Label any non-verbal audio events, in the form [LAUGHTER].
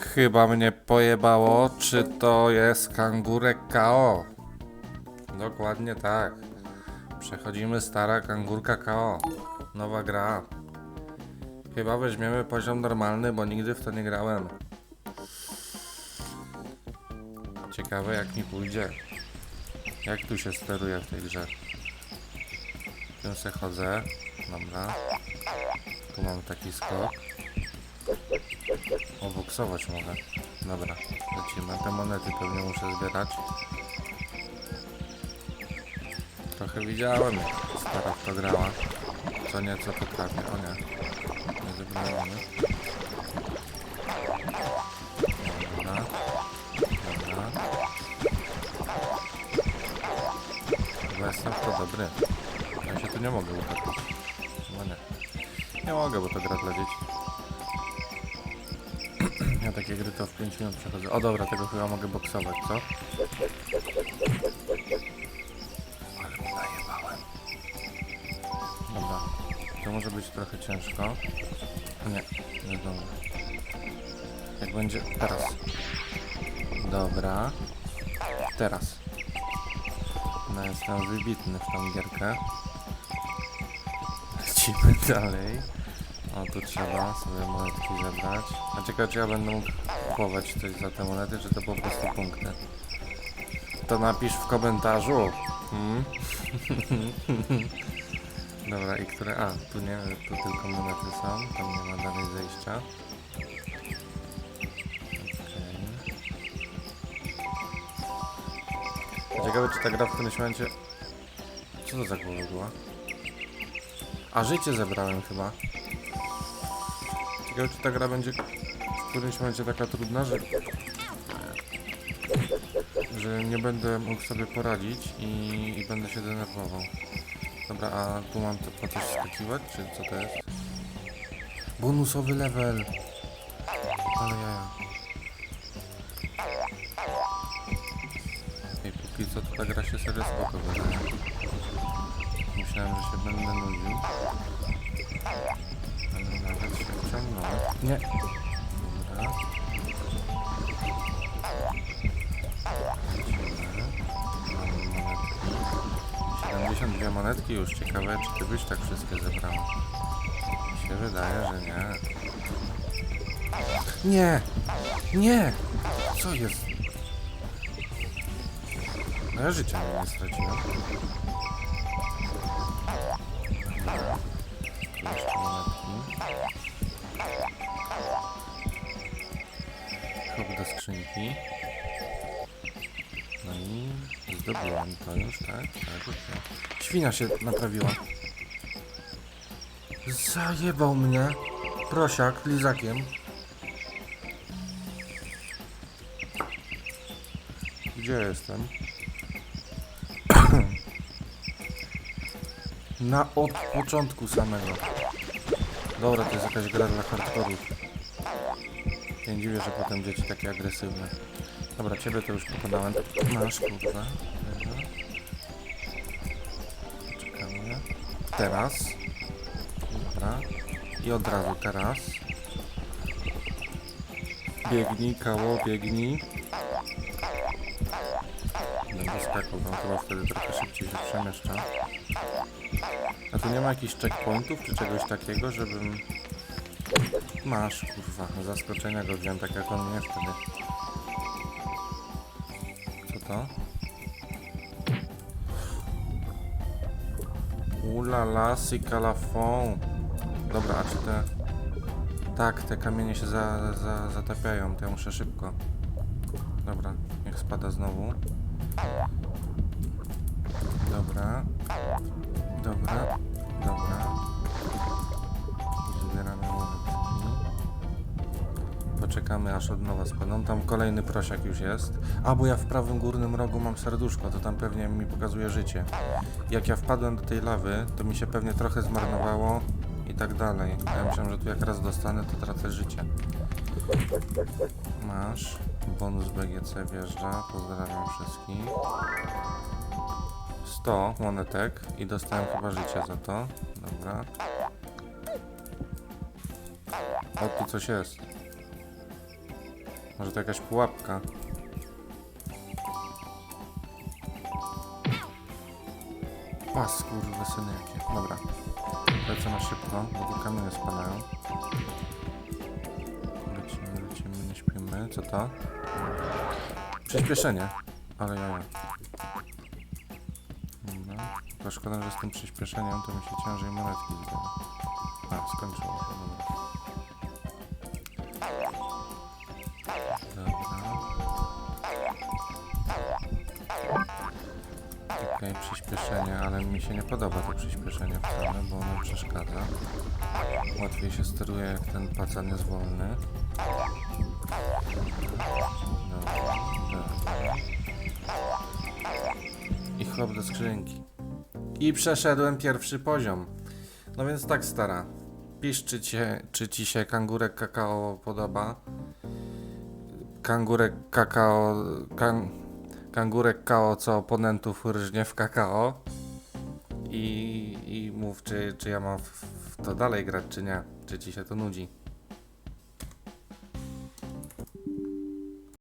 Chyba mnie pojebało, czy to jest kangurek KO. Dokładnie tak. Przechodzimy stara kangurka KO. Nowa gra. Chyba weźmiemy poziom normalny, bo nigdy w to nie grałem. Ciekawe jak mi pójdzie. Jak tu się steruje w tej grze? Tu se chodzę. Dobra. Tu mam taki skok. Oboksować mogę. Dobra, lecimy. Te monety pewnie muszę zbierać. Trochę widziałem, jak stara w to grała. Co nieco potrafię. O nie. Nie zebrałem. Dobra. Dobra. Chyba jestem w to dobry. Ja się tu nie mogę utopić. No nie. Nie mogę, bo to gra dla dzieci. Takie gry to w 5 minut przechodzę. O dobra, tego chyba mogę boksować, co? Ale mu najebałem. Dobra. To może być trochę ciężko. Nie, nie dobra. Jak będzie... Teraz. Dobra. Teraz. No jestem wybitny w tą gierkę. Lecimy [LAUGHS] dalej. O, tu trzeba sobie monetki zebrać. A ciekawe, czy ja będę mógł kupować coś za te monety, czy to po prostu punkty. To napisz w komentarzu. Hmm? [LAUGHS] Dobra, i które... A, tu nie, tu tylko monety są. Tam nie ma dalej zejścia. Okay. Ciekawe, czy ta gra w którymś momencie... Co to za głowa była? A życie zebrałem chyba. Ciekawe, czy ta gra będzie w którymś momencie taka trudna, że, że nie będę mógł sobie poradzić i, i będę się denerwował. Dobra, a tu mam to, po coś skakiwać, czy co to jest? Bonusowy level! Ale jaja. Ej, póki co to ta gra się serio spoko wydaje. Myślałem, że się będę nudził. Nie. Dobra. Mamy monetki. 72 monetki już. Ciekawe, czy ty byś tak wszystkie zebrał. Mi się wydaje, że nie. Nie! Nie! Co jest? No ja życia nie straciłem. Dobra. Jeszcze monetki. Skrzynki. No i zdobyłem to już, tak? Tak, tak. Świnia się naprawiła. Zajebał mnie. Prosiak, lizakiem. Gdzie jestem? [CLEARS THROAT] Na od początku samego. Dobra, to jest jakaś gra dla hardkorów. Nie dziwię, że potem dzieci takie agresywne. Dobra, ciebie to już pokonałem. Masz, kurwa. Czekamy. Teraz. Dobra. I od razu teraz. Biegnij, kało, biegnij. Będę skakał, no chyba wtedy trochę szybciej się przemieszcza. A tu nie ma jakichś checkpointów czy czegoś takiego, żebym... Masz, kurwa, zaskoczenia go wziąłem tak jak on mnie wtedy. Co to? Ulala, sikalafon. Dobra, a czy te... Tak, te kamienie się za, za, zatapiają, to ja muszę szybko. Dobra, niech spada znowu. Dobra. Dobra. Poczekamy aż od nowa spadną. Tam kolejny prosiak już jest. A, bo ja w prawym górnym rogu mam serduszko, to tam pewnie mi pokazuje życie. Jak ja wpadłem do tej lawy, to mi się pewnie trochę zmarnowało i tak dalej. Ja myślałem, że tu jak raz dostanę, to tracę życie. Masz. Bonus BGC wjeżdża. Pozdrawiam wszystkich. 100 monetek i dostałem chyba życia za to. Dobra. O, tu coś jest. Może to jakaś pułapka? Pas, kurwa, syny jakie. Dobra. Lecę na szybko, bo tu kamienie spadają. Lecimy, lecimy, nie śpimy. Co to? Przyspieszenie. Ale ja. Dobra. To szkoda, że z tym przyspieszeniem to mi się ciężej monetki zbiera. A, skończyło dobra. Okej, przyspieszenie, ale mi się nie podoba to przyspieszenie wcale, bo ono przeszkadza. Łatwiej się steruje, jak ten pacan jest wolny. I chłop do skrzynki. I przeszedłem pierwszy poziom. No więc tak stara. Pisz, czy, cię, czy ci się kangurek kakao podoba. Kangurek kakao. Kan, kangurek kao, co oponentów rżnie w kakao. I, i mów, czy, czy ja mam w, to dalej grać, czy nie. Czy ci się to nudzi.